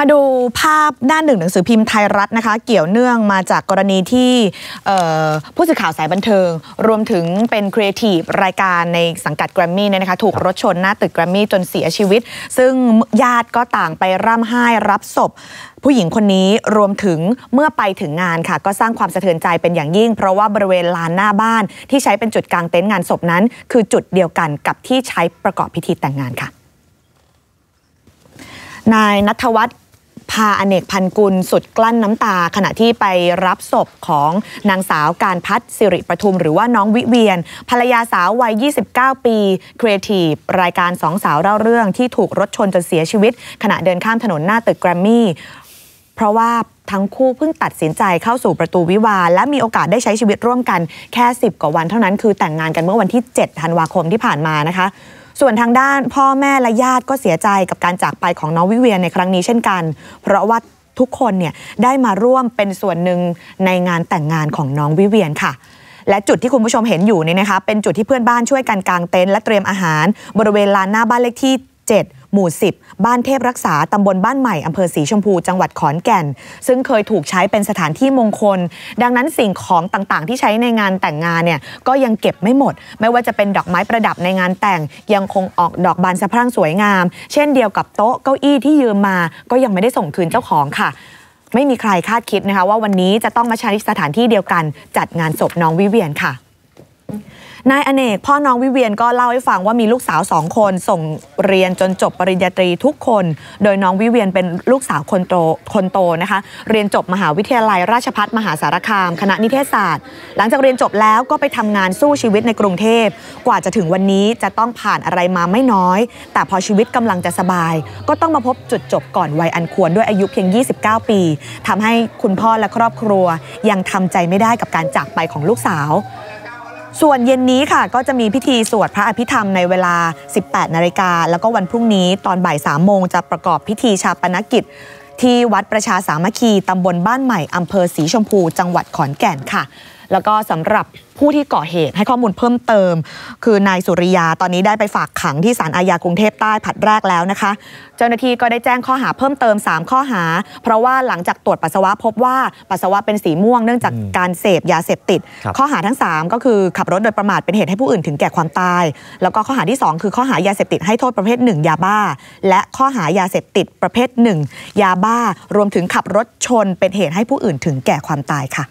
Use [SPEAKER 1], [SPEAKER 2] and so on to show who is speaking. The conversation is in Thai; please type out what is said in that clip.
[SPEAKER 1] มาดูภาพหน้าหนึ่งหนังสือพิมพ์ไทยรัฐนะคะ เกี่ยวเนื่องมาจากกรณีที่ผู้สื่อข่าวสายบันเทิง รวมถึงเป็นครีเอทีฟรายการในสังกัดแกรมมี่เนี่ยนะคะถูกรถชนหน้าตึกแกรมมี่จนเสียชีวิต ซึ่งญาติก็ต่างไปร่ำไห้รับศพผู้หญิงคนนี้รวมถึงเมื่อไปถึงงานค่ะ ก็สร้างความสะเทือนใจเป็นอย่างยิ่ง เพราะว่าบริเวณลานหน้าบ้านที่ใช้เป็นจุดกลางเต็นท์งานศพนั้น คือจุดเดียวกันกับที่ใช้ประกอบพิธีแต่งงานค่ะนายนัทวัฒน์ พาอเนกพันกุลสุดกลั้นน้ำตา ขณะที่ไปรับศพของนางสาวการพัฒสิริประทุม หรือว่าน้องวิเวียน ภรรยาสาววัย 29 ปีครีเอทีฟรายการสองสาวเล่าเรื่องที่ถูกรถชนจนเสียชีวิต ขณะเดินข้ามถนนหน้าตึกแกรมมี่เพราะว่าทั้งคู่เพิ่งตัดสินใจเข้าสู่ประตูวิวาและมีโอกาสได้ใช้ชีวิตร่วมกันแค่ 10 กว่าวันเท่านั้นคือแต่งงานกันเมื่อวันที่ 7 ธันวาคมที่ผ่านมานะคะ ส่วนทางด้านพ่อแม่และญาติก็เสียใจกับการจากไปของน้องวิเวียนในครั้งนี้เช่นกัน เพราะว่าทุกคนเนี่ยได้มาร่วมเป็นส่วนหนึ่งในงานแต่งงานของน้องวิเวียนค่ะ และจุดที่คุณผู้ชมเห็นอยู่นี่นะคะเป็นจุดที่เพื่อนบ้านช่วยกันกางเต็นท์และเตรียมอาหาร บริเวณลานหน้าบ้านเลขที่ 7 หมู่ 10 บ้านเทพรักษาตำบลบ้านใหม่อำเภอสีชมพู จังหวัดขอนแก่น ซึ่งเคยถูกใช้เป็นสถานที่มงคล ดังนั้นสิ่งของต่างๆ ที่ใช้ในงานแต่งงานเนี่ยก็ยังเก็บไม่หมด ไม่ว่าจะเป็นดอกไม้ประดับในงานแต่ง ยังคงออกดอกบานสะพรั่งสวยงาม เช่นเดียวกับโต๊ะเก้าอี้ที่ยืมมา ก็ยังไม่ได้ส่งคืนเจ้าของค่ะไม่มีใครคาดคิดนะคะว่าวันนี้จะต้องมาใช้สถานที่เดียวกัน จัดงานศพน้องวิเวียนค่ะ นายอเนกพ่อน้องวิเวียนก็เล่าให้ฟังว่ามีลูกสาวสองคนส่งเรียนจนจบปริญญาตรีทุกคน โดยน้องวิเวียนเป็นลูกสาวคนโตคนโตนะคะ เรียนจบมหาวิทยาลัยราชภัฏมหาสารคาม คณะนิเทศศาสตร์ หลังจากเรียนจบแล้วก็ไปทำงานสู้ชีวิตในกรุงเทพ กว่าจะถึงวันนี้จะต้องผ่านอะไรมาไม่น้อย แต่พอชีวิตกำลังจะสบาย ก็ต้องมาพบจุดจบก่อนวัยอันควรด้วยอายุเพียง 29 ปีทำให้คุณพ่อและครอบครัวยังทำใจไม่ได้กับการจากไปของลูกสาว ส่วนเย็นนี้ค่ะก็จะมีพิธีสวดพระอภิธรรมในเวลา 18 นาฬิกา แล้วก็วันพรุ่งนี้ตอนบ่าย 3 โมงจะประกอบพิธีชาปนกิจ ที่วัดประชาสามัคคีตำบลบ้านใหม่อำเภอสีชมพู จังหวัดขอนแก่นค่ะ แล้วก็สำหรับผู้ที่ก่อเหตุให้ข้อมูลเพิ่มเติม คือนายสุริยาตอนนี้ได้ไปฝากขังที่ศาลอาญากรุงเทพใต้ผัดแรกแล้วนะคะ เจ้าหน้าที่ก็ได้แจ้งข้อหาเพิ่มเติม 3 ข้อหา เพราะว่าหลังจากตรวจปัสสาวะพบว่าปัสสาวะเป็นสีม่วงเนื่องจากการเสพยาเสพติด ข้อหาทั้ง 3 ก็คือขับรถโดยประมาทเป็นเหตุให้ผู้อื่นถึงแก่ความตาย แล้วก็ข้อหาที่ 2 คือข้อหายาเสพติดให้โทษประเภท 1 ยาบ้า และข้อหายาเสพติดประเภท 1 ยาบ้ารวมถึงขับรถชนเป็นเหตุให้ผู้อื่นถึงแก่ความตายค่ะ